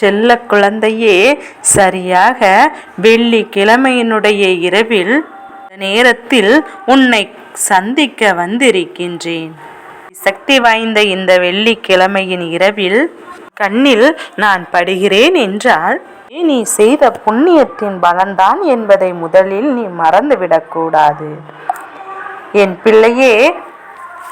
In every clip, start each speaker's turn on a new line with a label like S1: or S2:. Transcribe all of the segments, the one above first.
S1: செல்ல குழந்தையே சரியாக வெள்ளிக்கிழமையினுடைய இரவில் நேரத்தில் உன்னை சந்திக்க வந்திருக்கின்றேன். சக்தி வாய்ந்த இந்த வெள்ளிக்கிழமையின் இரவில் கண்ணில் நான் படுகிறேன் என்றால் நீ செய்த புண்ணியத்தின் பலன்தான் என்பதை முதலில் நீ மறந்துவிடக்கூடாது. என் பிள்ளையே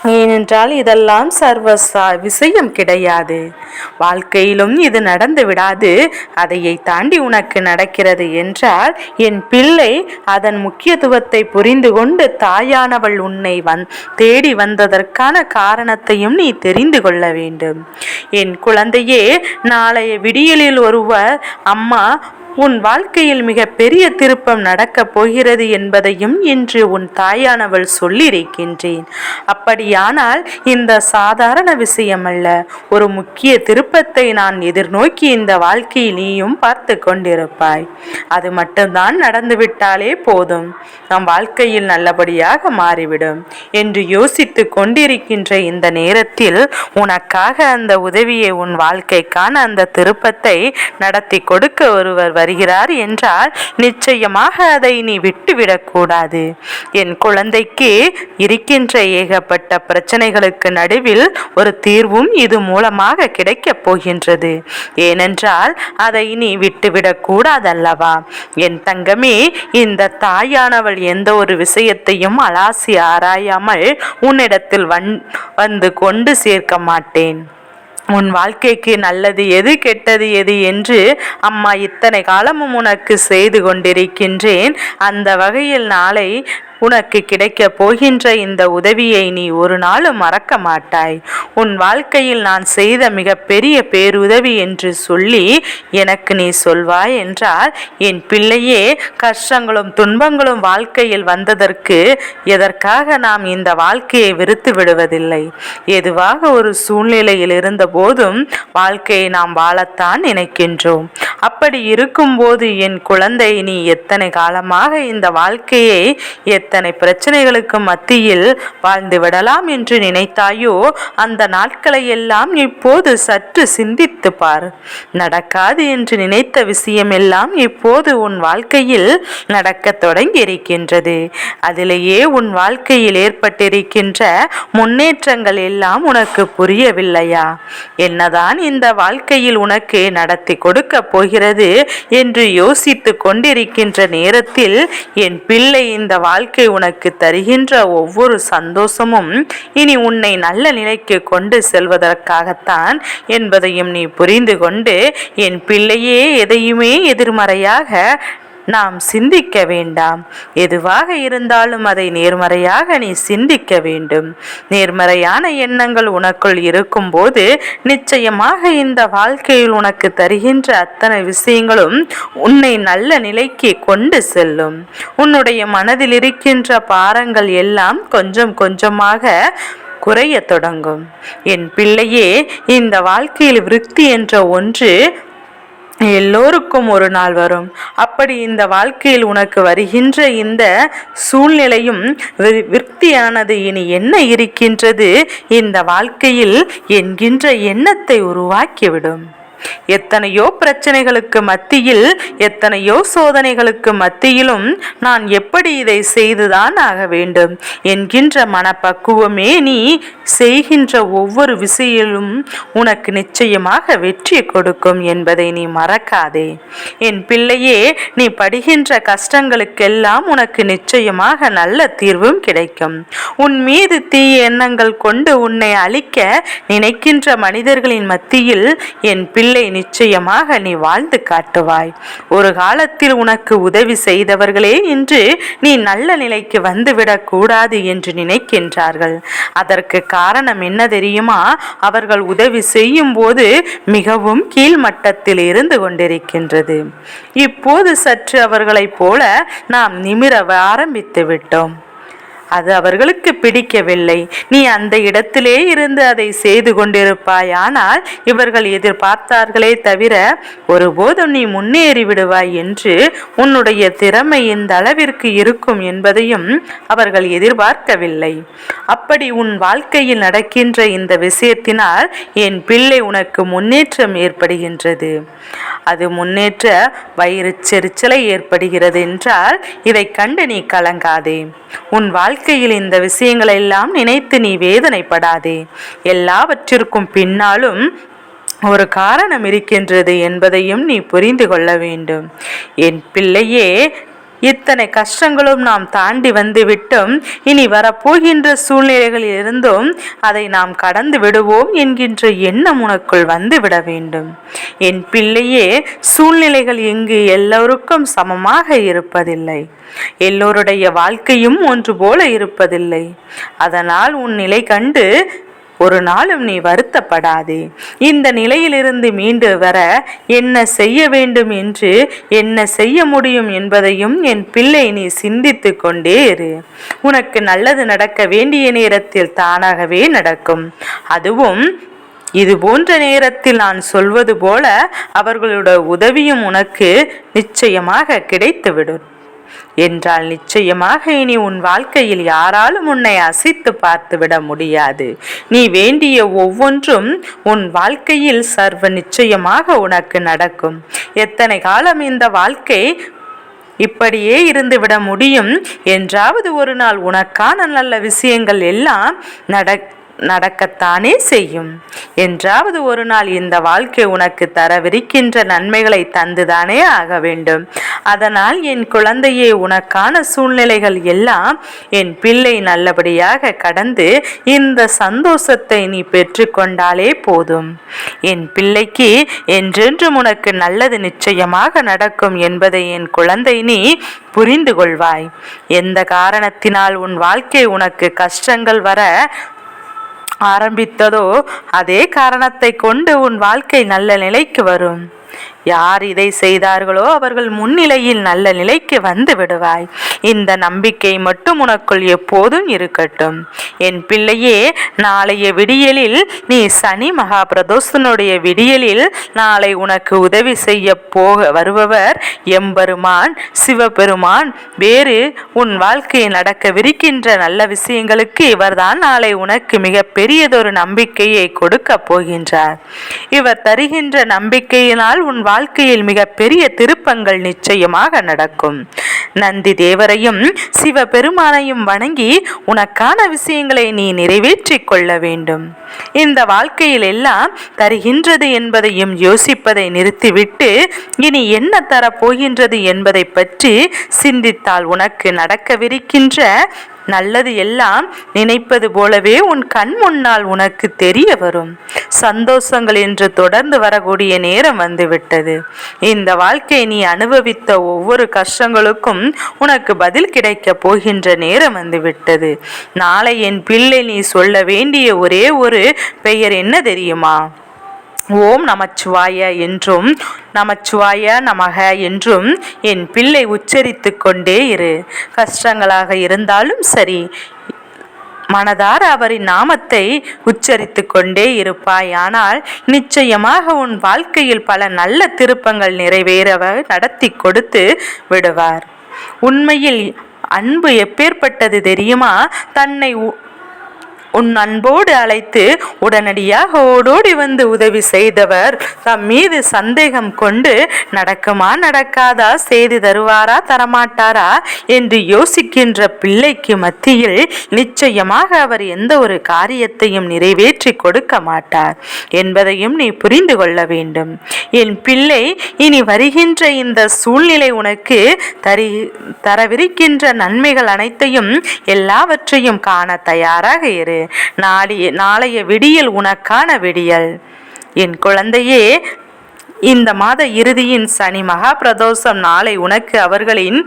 S1: ஏனென்றால் இதெல்லாம் சர்வ விஷயம் கிடையாது. வாழ்க்கையிலும் இது நடந்து விடாது. அதையை தாண்டி உனக்கு நடக்கிறது என்றால் என் பிள்ளை அதன் முக்கியத்துவத்தை புரிந்து கொண்டு தாயானவள் உன்னை வந் தேடி வந்ததற்கான காரணத்தையும் நீ தெரிந்து கொள்ள வேண்டும். என் குழந்தையே நாளைய விடியலில் ஒருவர் அம்மா உன் வாழ்க்கையில் மிக பெரிய திருப்பம் நடக்கப் போகிறது என்பதையும் இன்று உன் தாயானவள் சொல்லியிருக்கின்றேன். அப்படியானால் இந்த சாதாரண விஷயமல்ல ஒரு முக்கிய திருப்பத்தை நான் எதிர்நோக்கி இந்த வாழ்க்கையை நீயும் பார்த்து கொண்டிருப்பாய். அது மட்டும்தான் நடந்துவிட்டாலே போதும். நம் வாழ்க்கையில் நல்லபடியாக மாறிவிடும். என்று யோசித்து கொண்டிருக்கின்ற இந்த நேரத்தில் உனக்காக அந்த உதவியை உன் வாழ்க்கைக்கான அந்த திருப்பத்தை நடத்தி கொடுக்க ஒருவர் வருகிறார் என்றால் நிச்சயமாக அதை நீ விட்டுவிடக்கூடாது. என் குழந்தைக்கு இருக்கின்ற ஏகப்பட்ட பிரச்சனைகளுக்கு நடுவில் ஒரு தீர்வும் இது மூலமாக கிடைக்கப் போகின்றது. ஏனென்றால் அதை நீ விட்டுவிடக்கூடாதல்லவா? என் தங்கமே இந்த தாயானவள் எந்த ஒரு விஷயத்தையும் அலாசி ஆராயாமல் உன்னிடத்தில் வந் வந்து கொண்டு சேர்க்க மாட்டேன். உன் வாழ்க்கைக்கு நல்லது எது கெட்டது எது என்று அம்மா இத்தனை காலமும் உனக்கு செய்து கொண்டிருக்கின்றேன். அந்த வகையில் நாளை உனக்கு கிடைக்கப் போகின்ற இந்த உதவியை நீ ஒரு நாளும் மறக்க மாட்டாய். உன் வாழ்க்கையில் நான் செய்த மிகப்பெரிய பேருதவி என்று சொல்லி எனக்கு நீ சொல்வாய் என்றால் என் பிள்ளையே கஷ்டங்களும் துன்பங்களும் வாழ்க்கையில் வந்ததற்கு எதற்காக நாம் இந்த வாழ்க்கையை வெறுத்து விடுவதில்லை? எதுவாக ஒரு சூழ்நிலையில் இருந்த போதும் வாழ்க்கையை நாம் வாழத்தான் நினைக்கின்றோம். அப்படி இருக்கும்போது என் குழந்தை நீ எத்தனை காலமாக இந்த வாழ்க்கையை எத் எத்தனை பிரச்சனைகளுக்கு மத்தியில் வாழ்ந்து விடலாம் என்று நினைத்தாயோ? அந்த நாட்களை எல்லாம் இப்போது சற்று சிந்தித்து பார். நடக்காது என்று நினைத்த விஷயம் எல்லாம் இப்போது உன் வாழ்க்கையில் நடக்கத் தொடங்கி இருக்கின்றது அதிலேயே உன் வாழ்க்கையில் ஏற்பட்டிருக்கின்ற முன்னேற்றங்கள் எல்லாம் உனக்கு புரியவில்லையா? என்னதான் இந்த வாழ்க்கையில் உனக்கு நடத்தி கொடுக்க போகிறது என்று யோசித்து கொண்டிருக்கின்ற நேரத்தில் என் பிள்ளை இந்த வாழ்க்கை உனக்கு தருகின்ற ஒவ்வொரு சந்தோஷமும் இனி உன்னை நல்ல நிலைக்கு கொண்டு செல்வதற்காகத்தான் என்பதையும் நீ புரிந்து கொண்டு என் பிள்ளையே எதையுமே எதிர்மறையாக நாம் சிந்திக்க வேண்டாம். எதுவாக இருந்தாலும் அதை நேர்மறையாக நீ சிந்திக்க வேண்டும். நேர்மறையான எண்ணங்கள் உனக்குள் இருக்கும்போது நிச்சயமாக இந்த வாழ்க்கையில் உனக்கு தருகின்ற அத்தனை விஷயங்களும் உன்னை நல்ல நிலைக்கு கொண்டு செல்லும். உன்னுடைய மனதில் இருக்கின்ற பாரங்கள் எல்லாம் கொஞ்சம் கொஞ்சமாக குறையத் தொடங்கும். என் பிள்ளையே இந்த வாழ்க்கையில் விருத்தி என்ற ஒன்று எல்லோருக்கும் ஒரு நாள் வரும். அப்படி இந்த வாழ்க்கையில் உனக்கு வருகின்ற இந்த சூழ்நிலையும் வி- இனி என்ன இருக்கின்றது? இந்த வாழ்க்கையில் என்கின்ற எண்ணத்தை உருவாக்கிவிடும். எத்தனையோ பிரச்சனைகளுக்கு மத்தியில் எத்தனையோ சோதனைகளுக்கு மத்தியிலும் நான் எப்படி இதை செய்துதான் ஆக வேண்டும் என்கின்ற மனப்பக்குவமே நீ செய்கின்ற ஒவ்வொரு விஷயிலும் உனக்கு நிச்சயமாக வெற்றி கொடுக்கும் என்பதை நீ மறக்காதே. என் பிள்ளையே நீ படுகின்ற கஷ்டங்களுக்கெல்லாம் உனக்கு நிச்சயமாக நல்ல தீர்வும் கிடைக்கும். உன் மீது தீய எண்ணங்கள் கொண்டு உன்னை அழிக்க நினைக்கின்ற மனிதர்களின் மத்தியில் என் பிள்ளை இல்லை நிச்சயமாக நீ வாழ்ந்து காட்டுவாய். ஒரு காலத்தில் உனக்கு உதவி செய்தவர்களே இன்று நீ நல்ல நிலைக்கு வந்துவிடக் கூடாது என்று நினைக்கின்றார்கள். அதற்கு காரணம் என்ன தெரியுமா? அவர்கள் உதவி செய்யும் போது மிகவும் கீழ்மட்டத்தில் இருந்து கொண்டிருக்கின்றது. இப்போது சற்று அவர்களைப் போல நாம் நிமிர ஆரம்பித்து விட்டோம். அது அவர்களுக்கு பிடிக்கவில்லை. நீ அந்த இடத்திலே இருந்து அதை செய்து கொண்டிருப்பாய். ஆனால் இவர்கள் எதிர்பார்த்தார்களே தவிர ஒருபோதும் நீ முன்னேறி விடுவாய் என்று உன்னுடைய திறமை இந்த அளவிற்கு இருக்கும் என்பதையும் அவர்கள் எதிர்பார்க்கவில்லை. அப்படி உன் வாழ்க்கையில் நடக்கின்ற இந்த விஷயத்தினால் என் பிள்ளை உனக்கு முன்னேற்றம் ஏற்படுகின்றது. அது முன்னேற்ற வயிறு செரிச்சலை ஏற்படுகிறது என்றால் இதை கண்டு நீ கலங்காதே. உன் வாழ்க்கை வாழ்க்கையில் இந்த விஷயங்களை எல்லாம் நினைத்து நீ வேதனைப்படாதே. எல்லாவற்றிற்கும் பின்னாலும் ஒரு காரணம் இருக்கின்றது என்பதையும் நீ புரிந்து கொள்ள வேண்டும். என் பிள்ளையே இத்தனை கஷ்டங்களும் நாம் தாண்டி வந்துவிட்டும். இனி வரப்போகின்ற சூழ்நிலைகளில் இருந்தும் அதை நாம் கடந்து விடுவோம் என்கின்ற எண்ணம் உனக்குள் வந்து விட வேண்டும். என் பிள்ளையே சூழ்நிலைகள் இங்கு எல்லோருக்கும் சமமாக இருப்பதில்லை. எல்லோருடைய வாழ்க்கையும் ஒன்று போல இருப்பதில்லை. அதனால் உன் நிலை கண்டு ஒரு நாளும் நீ வருத்தப்படாதே. இந்த நிலையிலிருந்து மீண்டு வர என்ன செய்ய வேண்டும் என்று என்ன செய்ய முடியும் என்பதையும் என் பிள்ளை நீ சிந்தித்து கொண்டே இரு. உனக்கு நல்லது நடக்க வேண்டிய நேரத்தில் தானாகவே நடக்கும். அதுவும் இது போன்ற நேரத்தில் நான் சொல்வது போல அவர்களோட உதவியும் உனக்கு நிச்சயமாக கிடைத்துவிடும். என்றால் நிச்சயமாக இனி உன் வாழ்க்கையில் யாராலும் உன்னை அசைத்து பார்த்துவிட முடியாது. நீ வேண்டிய ஒவ்வொன்றும் உன் வாழ்க்கையில் சர்வ நிச்சயமாக உனக்கு நடக்கும். எத்தனை காலம் இந்த வாழ்க்கை இப்படியே இருந்துவிட முடியும்? என்றாவது ஒரு நாள் உனக்கான நல்ல விஷயங்கள் எல்லாம் நட நடக்கத்தானே செய்யும்? என்றாவது ஒரு நாள் இந்த வாழ்க்கை உனக்கு தரவிருக்கின்ற நன்மைகளை தந்துதானே ஆக வேண்டும். அதனால் என் குழந்தையே உனக்கான சூழ்நிலைகள் எல்லாம் என் பிள்ளை நல்லபடியாக கடந்து இந்த சந்தோஷத்தை நீ பெற்றுக்கொண்டாலே போதும். என் பிள்ளைக்கு என்றென்றும் உனக்கு நல்லது நிச்சயமாக நடக்கும் என்பதை என் குழந்தை நீ புரிந்து கொள்வாய் எந்த காரணத்தினால் உன் வாழ்க்கை உனக்கு கஷ்டங்கள் வர ஆரம்பித்ததோ அதே காரணத்தை கொண்டு உன் வாழ்க்கை நல்ல நிலைக்கு வரும். யார் இதை செய்தார்களோ அவர்கள் முன்னிலையில் நல்ல நிலைக்கு வந்து விடுவாய். இந்த நம்பிக்கை மட்டும் உனக்குள் எப்போதும் இருக்கட்டும். என் பிள்ளையே நாளைய விடியலில் நீ சனி மகாபிரதோஷனுடைய விடியலில் நாளை உனக்கு உதவி செய்ய போக வருபவர் எம்பெருமான் சிவபெருமான். வேறு உன் வாழ்க்கையில் நடக்கவிருக்கின்ற நல்ல விஷயங்களுக்கு இவர்தான் நாளை உனக்கு மிக பெரியதொரு நம்பிக்கையை கொடுக்க போகின்றார். இவர் தருகின்ற நம்பிக்கையினால் உன் வாழ்க்கையில் மிக பெரிய திருப்பங்கள் நிச்சயமாக நடக்கும். நந்தி தேவரையும் சிவபெருமானையும் வணங்கி உனக்கான விஷயங்களை நீ நிறைவேற்றிக் கொள்ள வேண்டும். இந்த வாழ்க்கையில் எல்லாம் தருகின்றது என்பதையும் யோசிப்பதை நிறுத்திவிட்டு இனி என்ன தரப்போகின்றது என்பதை பற்றி சிந்தித்தால் உனக்கு நடக்கவிருக்கின்ற நல்லது எல்லாம் நினைப்பது போலவே உன் கண் முன்னால் உனக்கு தெரிய வரும். சந்தோஷங்கள் என்று தொடர்ந்து வரக்கூடிய நேரம் வந்துவிட்டது. இந்த வாழ்க்கை நீ அனுபவித்த ஒவ்வொரு கஷ்டங்களுக்கும் உனக்கு பதில் கிடைக்க போகின்ற நேரம் வந்துவிட்டது. நாளை என் பிள்ளை நீ சொல்ல வேண்டிய ஒரே ஒரு பெயர் என்ன தெரியுமா? ஓம் நமச்சிவாய என்றும் நமச்சிவாய நமக என்றும் என் பிள்ளை உச்சரித்து கொண்டே இரு. கஷ்டங்களாக இருந்தாலும் சரி மனதார அவரின் நாமத்தை உச்சரித்து கொண்டே இருப்பாய். ஆனால் நிச்சயமாக உன் வாழ்க்கையில் பல நல்ல திருப்பங்கள் நிறைவேறவ நடத்தி கொடுத்து விடுவார். உண்மையில் அன்பு எப்பேற்பட்டது தெரியுமா? தன்னை உன் அன்போடு அழைத்து உடனடியாக ஓடோடி வந்து உதவி செய்தவர். தம் மீது சந்தேகம் கொண்டு நடக்குமா நடக்காதா? செய்து தருவாரா தரமாட்டாரா? என்று யோசிக்கின்ற பிள்ளைக்கு மத்தியில் நிச்சயமாக அவர் எந்த ஒரு காரியத்தையும் நிறைவேற்றி கொடுக்க மாட்டார் என்பதையும் நீ புரிந்து கொள்ள வேண்டும். என் பிள்ளை இனி வருகின்ற இந்த சூழ்நிலை உனக்கு தரி தரவிருக்கின்ற நன்மைகள் அனைத்தையும் எல்லாவற்றையும் காண தயாராக இரு. நாளைய நாளைய விடியல் உனக்கான விடியல். என் குழந்தையே இந்த மாத இறுதியின் சனி மகா பிரதோஷம் நாளை உனக்கு அவர்களின்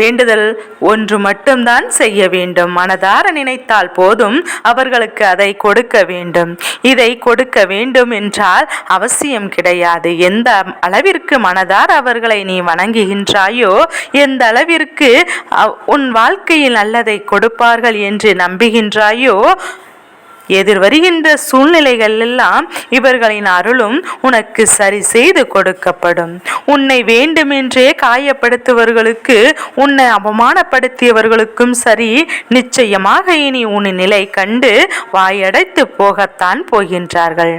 S1: வேண்டுதல் ஒன்று மட்டும்தான் செய்ய வேண்டும். மனதார நினைத்தால் போதும். அவர்களுக்கு அதை கொடுக்க வேண்டும். இதை கொடுக்க வேண்டும் என்றால் அவசியம் கிடையாது. எந்த அளவிற்கு மனதார் அவர்களை நீ வணங்குகின்றாயோ எந்த அளவிற்கு உன் வாழ்க்கையில் நல்லதை கொடுப்பார்கள் என்று நம்புகின்றாயோ எதிர் வருகின்ற சூழ்நிலைகள் எல்லாம் இவர்களின் அருளும் உனக்கு சரி செய்து கொடுக்கப்படும். உன்னை வேண்டுமென்றே காயப்படுத்துவர்களுக்கு உன்னை அவமானப்படுத்தியவர்களுக்கும் சரி நிச்சயமாக இனி உன் நிலை கண்டு வாயடைத்து போகத்தான் போகின்றார்கள்.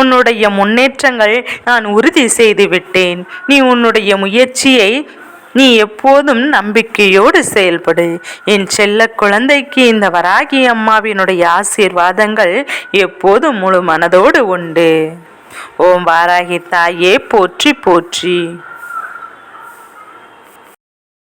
S1: உன்னுடைய முன்னேற்றங்கள் நான் உறுதி செய்து விட்டேன் நீ உன்னுடைய முயற்சியை நீ எப்போதும் நம்பிக்கையோடு செயல்படு. என் செல்ல குழந்தைக்கு இந்த வராகி அம்மாவினுடைய ஆசீர்வாதங்கள் எப்போதும் முழு மனதோடு உண்டு. ஓம் வாராகி தாயே போற்றி போற்றி.